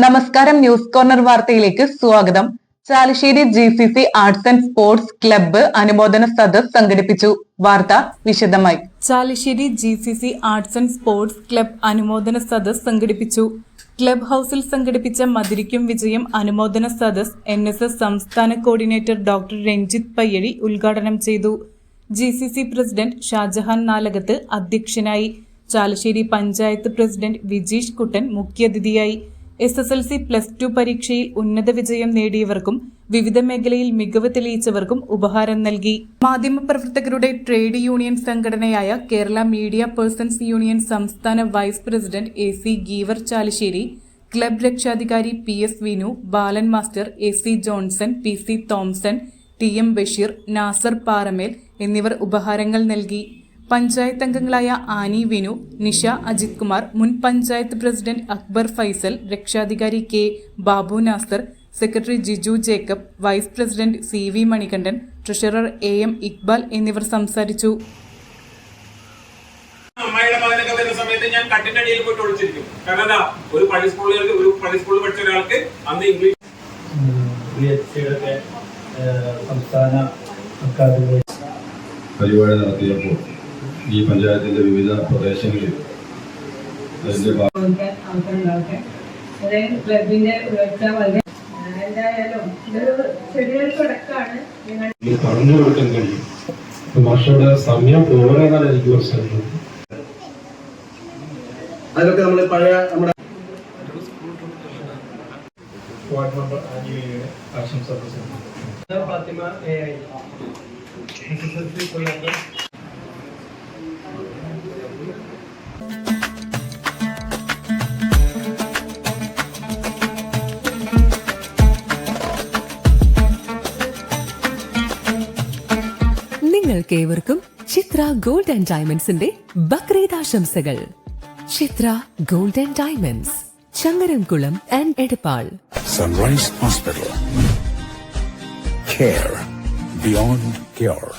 നമസ്കാരം news corner വാർത്തയിലേക്ക് സ്വാഗതം. Chalissery G C C arts and sports club അനുമോദന സദസ് സംഘടിപ്പിച്ചു. വാർത്ത വിശദമായി. Chalissery G C C arts and sports club അനുമോദന സദസ് സംഘടിപ്പിച്ചു. ക്ലബ് ഹൌസിൽ സംഘടിപ്പിച്ച മധുരിക്കും വിജയം അനുമോദന സദസ് എൻ എസ് എസ് സംസ്ഥാന കോർഡിനേറ്റർ ഡോക്ടർ രഞ്ജിത് പയ്യഴി ഉദ്ഘാടനം ചെയ്തു. G C C president Shajahan Nalakath അധ്യക്ഷനായി. ചാലശ്ശേരി പഞ്ചായത്ത് പ്രസിഡന്റ് വിജീഷ് കുട്ടൻ മുഖ്യാതിഥിയായി. S S L C plus two പരീക്ഷയിൽ ഉന്നത വിജയം നേടിയവർക്കും വിവിധ മേഖലയിൽ മികവ് തെളിയിച്ചവർക്കും ഉപഹാരം നൽകി. മാധ്യമപ്രവർത്തകരുടെ ട്രേഡ് യൂണിയൻ സംഘടനയായ കേരള മീഡിയ പേഴ്സൺസ് യൂണിയൻ സംസ്ഥാന vice president A C Geevar Chalissery club രക്ഷാധികാരി P S Vinu Balan master A C Johnson P C Thomson T M Basheer Nasar Paramel എന്നിവർ ഉപഹാരങ്ങൾ നൽകി. പഞ്ചായത്ത് അംഗങ്ങളായ ആനി വിനു നിഷ അജിത് കുമാർ മുൻ പഞ്ചായത്ത് പ്രസിഡന്റ് അക്ബർ ഫൈസൽ രക്ഷാധികാരി K Babu Nasar secretary Jiju Jacob vice president C V Manikandan treasurer A M Iqbal എന്നിവർ സംസാരിച്ചു. അമ്മയുടെ മകനൊക്കെ വരുന്ന സമയത്ത് ഞാൻ കട്ടിന്റെ അടിയിൽ പോയിട്ട് ഒളിച്ചിരിക്കും. കാരണം എന്താ? ഒരു പള്ളി സ്കൂളുകാർക്ക് ഒരു പള്ളി സ്കൂളിൽ പഠിച്ച ഒരാൾക്ക് അന്ന് ഇംഗ്ലീഷ് സംസ്ഥാന അക്കാദമി പരിപാടി നടത്തിയപ്പോൾ ഈ പഞ്ചായത്തിന്റെ വിവിധ പ്രദേശങ്ങളിൽ പറഞ്ഞു കൊടുക്കാൻ കഴിയും. മാഷയുടെ സമയം പോരാന്നാണ് എനിക്ക് മനസ്സിലാക്കുന്നത് അതിലൊക്കെ നമ്മൾ പഴയ നമ്മുടെ വാർഡ് നമ്പർ അഞ്ചിലെ ആശംസ president Fathima A I. S S L C നിങ്ങൾക്കേവർക്കും ചിത്ര ഗോൾഡ് ആൻഡ് ഡയമണ്ട്സിന്റെ ബക്രീദ് ആശംസകൾ Chithra gold and diamonds Changaramkulam and Edappal. Sunrise hospital care beyond cure.